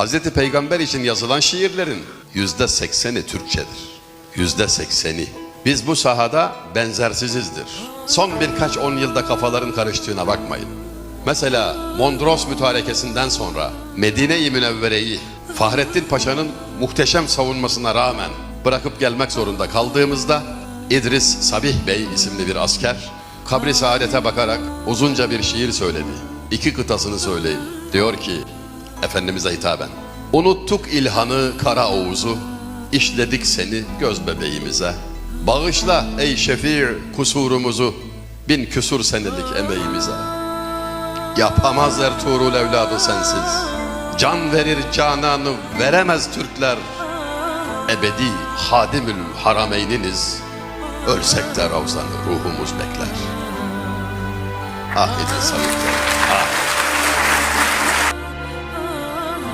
Hazreti Peygamber için yazılan şiirlerin yüzde sekseni Türkçedir. Yüzde sekseni. Biz bu sahada benzersizizdir. Son birkaç on yılda kafaların karıştığına bakmayın. Mesela Mondros mütarekesinden sonra Medine-i Münevvere'yi Fahrettin Paşa'nın muhteşem savunmasına rağmen bırakıp gelmek zorunda kaldığımızda İdris Sabih Bey isimli bir asker kabri saadete bakarak uzunca bir şiir söyledi. İki kıtasını söyleyeyim. Diyor ki Efendimiz'e hitaben. Unuttuk ilhanı kara oğuzu, işledik seni göz bebeğimize. Bağışla ey şefir kusurumuzu, bin küsur senelik emeğimize. Yapamaz Ertuğrul evladı sensiz. Can verir cananı veremez Türkler. Ebedi hadimül harameyniniz. Ölsek de ravzanı ruhumuz bekler. Ah Bey.